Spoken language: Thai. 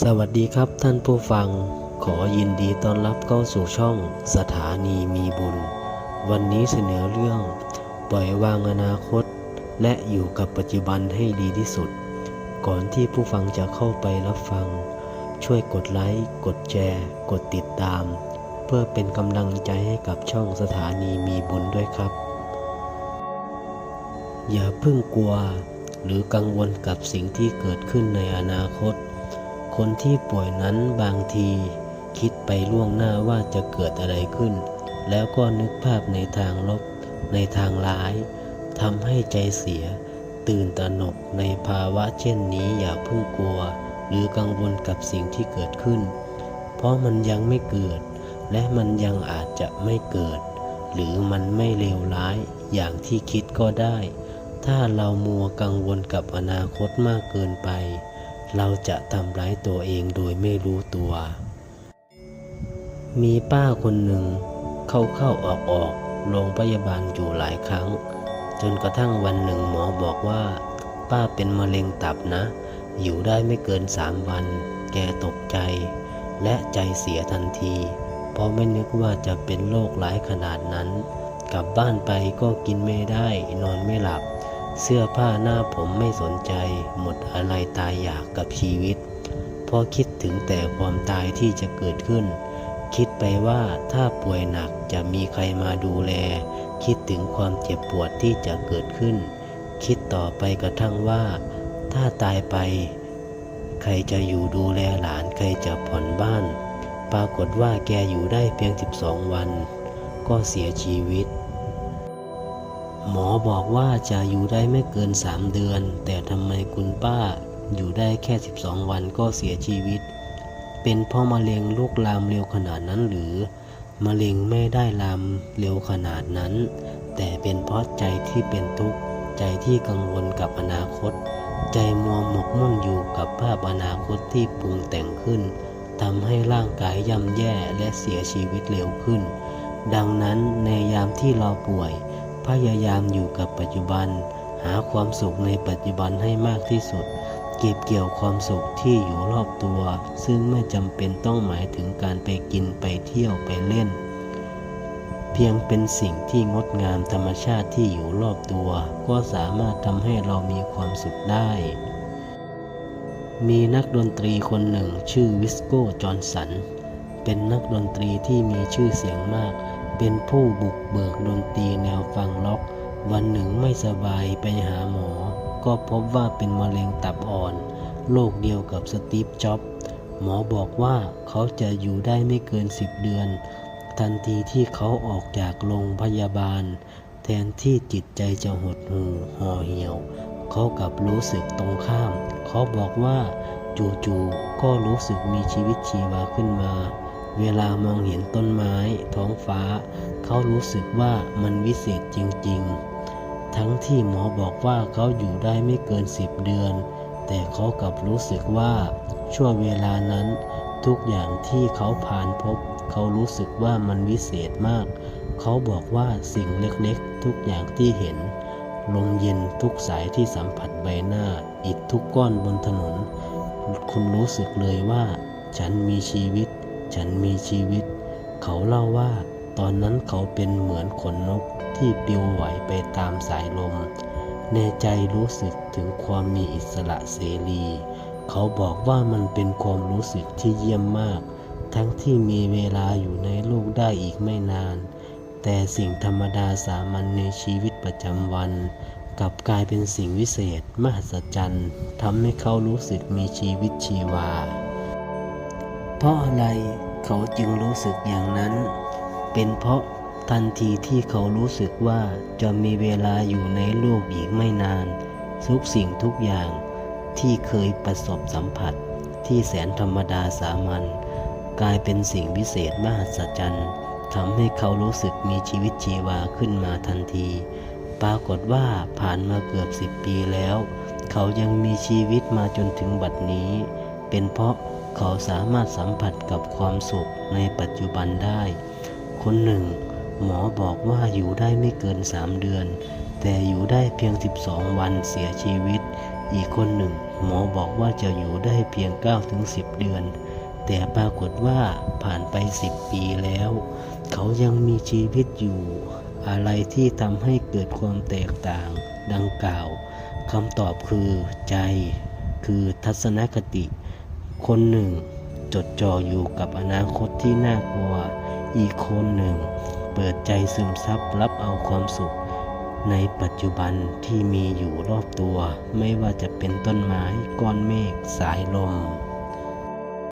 สวัสดีครับท่านผู้ฟัง ขอยินดีต้อนรับเข้าสู่ช่องสถานีมีบุญ วันนี้เสนอเรื่อง ปล่อยวางอนาคต และอยู่กับปัจจุบันให้ดีที่สุด ก่อนที่ผู้ฟังจะเข้าไปรับฟัง ช่วยกดไลค์กดแชร์ กดติดตาม เพื่อเป็นกำลังใจให้กับช่องสถานีมีบุญด้วยครับ อย่าเพิ่งกลัว หรือกังวลกับสิ่งที่เกิดขึ้นในอนาคต คนที่ป่วยนั้นบางทีคิดไปล่วงหน้าว่าจะเกิดอะไรขึ้น แล้วก็นึกภาพในทางลบ ในทางร้ายทำให้ใจเสีย ตื่นตระหนกในภาวะเช่นนี้อย่าเพิ่งกลัว หรือกังวลกับสิ่งที่เกิดขึ้น เพราะมันยังไม่เกิด และมันยังอาจจะไม่เกิด หรือมันไม่เลวร้ายอย่างที่คิดก็ได้ ถ้าเรามัวกังวลกับอนาคตมากเกินไป เราจะทำร้ายตัวเองโดยไม่รู้ตัว มีป้าคนหนึ่งเข้าเข้าออกออกโรงพยาบาลอยู่หลายครั้ง จนกระทั่งวันหนึ่งหมอบอกว่า ป้าเป็นมะเร็งตับนะ อยู่ได้ไม่เกินสามวัน แกตกใจ และใจเสียทันที เพราะไม่นึกว่าจะเป็นโรคร้ายขนาดนั้น กลับบ้านไปก็กินไม่ได้นอนไม่หลับ เสื้อผ้าหน้าผมไม่สนใจ หมดอะไรตายอยากกับชีวิต เพราะคิดถึงแต่ความตายที่จะเกิดขึ้น คิดไปว่าถ้าป่วยหนักจะมีใครมาดูแล คิดถึงความเจ็บปวดที่จะเกิดขึ้น คิดต่อไปกระทั่งว่า ถ้าตายไป ใครจะอยู่ดูแลหลานใครจะผ่อนบ้าน ปรากฏว่าแกอยู่ได้เพียง 12 วัน ก็เสียชีวิต หมอบอกว่าจะอยู่ได้ไม่เกิน 3 เดือน แต่ทำไมคุณป้าอยู่ได้แค่ 12 วันก็เสียชีวิต เป็นเพราะมะเร็งลุกลามเร็วขนาดนั้นหรือ มะเร็งไม่ได้ลามเร็วขนาดนั้น แต่เป็นเพราะใจที่เป็นทุกข์ ใจที่กังวลกับอนาคต ใจมัวหมกมุ่นอยู่กับภาพอนาคตที่ปรุงแต่งขึ้นทำให้ร่างกายย่ำแย่และเสียชีวิตเร็วขึ้น ดังนั้นในยามที่เราป่วย พยายามอยู่กับปัจจุบัน หาความสุขในปัจจุบันให้มากที่สุด เก็บเกี่ยวความสุขที่อยู่รอบตัว ซึ่งไม่จำเป็นต้องหมายถึงการไปกินไปเที่ยวไปเล่น เพียงเป็นสิ่งที่งดงามธรรมชาติที่อยู่รอบตัว ก็สามารถทำให้เรามีความสุขได้ มีนักดนตรีคนหนึ่งชื่อวิสโก้ จอห์นสัน เป็นนักดนตรีที่มีชื่อเสียงมาก เป็นผู้บุกเบิกดนตรีแนวฟังล็อก วันหนึ่งไม่สบายไปหาหมอ ก็พบว่าเป็นมะเร็งตับอ่อน โรคเดียวกับสตีฟจ็อบหมอบอกว่าเขาจะอยู่ได้ไม่เกิน 10 เดือน ทันทีที่เขาออกจากโรงพยาบาล แทนที่จิตใจจะหดหู่ห่อเหี่ยว เขากลับรู้สึกตรงข้าม เขาบอกว่า จู่ๆก็รู้สึกมีชีวิตชีวาขึ้นมา เวลามองเห็นต้นไม้ ท้องฟ้า เขารู้สึกว่ามันวิเศษจริงๆ ทั้งที่หมอบอกว่าเขาอยู่ได้ไม่เกินสิบเดือน แต่เขากลับรู้สึกว่าช่วงเวลานั้น ทุกอย่างที่เขาผ่านพบ เขารู้สึกว่ามันวิเศษมาก เขาบอกว่าสิ่งเล็กๆ ทุกอย่างที่เห็น ลมเย็นทุกสายที่สัมผัสใบหน้า อิฐทุกก้อนบนถนน คุณรู้สึกเลยว่า ฉันมีชีวิต ฉันมีชีวิต เขาเล่าว่าตอนนั้นเขาเป็นเหมือนขนนกที่ปลิวไหวไปตามสายลม ในใจรู้สึกถึงความมีอิสระเสรี เขาบอกว่ามันเป็นความรู้สึกที่เยี่ยมมาก ทั้งที่มีเวลาอยู่ในโลกได้อีกไม่นาน แต่สิ่งธรรมดาสามัญในชีวิตประจำวันกลับกลายเป็นสิ่งวิเศษ มหัศจรรย์ทำให้เขารู้สึกมีชีวิตชีวา เพราะอะไรเขาจึงรู้สึกอย่างนั้น เป็นเพราะทันทีที่เขารู้สึกว่าจะมีเวลาอยู่ในโลกอีกไม่นาน ทุกสิ่งทุกอย่างที่เคยประสบสัมผัส ที่แสนธรรมดาสามัญกลายเป็นสิ่งวิเศษมหัศจรรย์ทำให้เขารู้สึกมีชีวิตชีวาขึ้นมาทันที ปรากฏว่าผ่านมาเกือบสิบปีแล้ว เขายังมีชีวิตมาจนถึงบัดนี้ เป็นเพราะ เขาสามารถสัมผัสกับความสุขในปัจจุบันได้ คนหนึ่ง หมอบอกว่าอยู่ได้ไม่เกิน 3 เดือน แต่อยู่ได้เพียง 12 วันเสียชีวิต อีกคนหนึ่ง หมอบอกว่าจะอยู่ได้เพียง 9-10 เดือน แต่ปรากฏว่าผ่านไป 10 ปีแล้ว เขายังมีชีวิตอยู่ อะไรที่ทำให้เกิดความแตกต่างดังกล่าวคำตอบคือใจ คือทัศนคติ คนหนึ่ง จดจ่ออยู่กับอนาคตที่น่ากลัว อีกคนหนึ่ง เปิดใจซึมซับรับเอาความสุข ในปัจจุบันที่มีอยู่รอบตัว ไม่ว่าจะเป็นต้นไม้ก้อนเมฆสายลม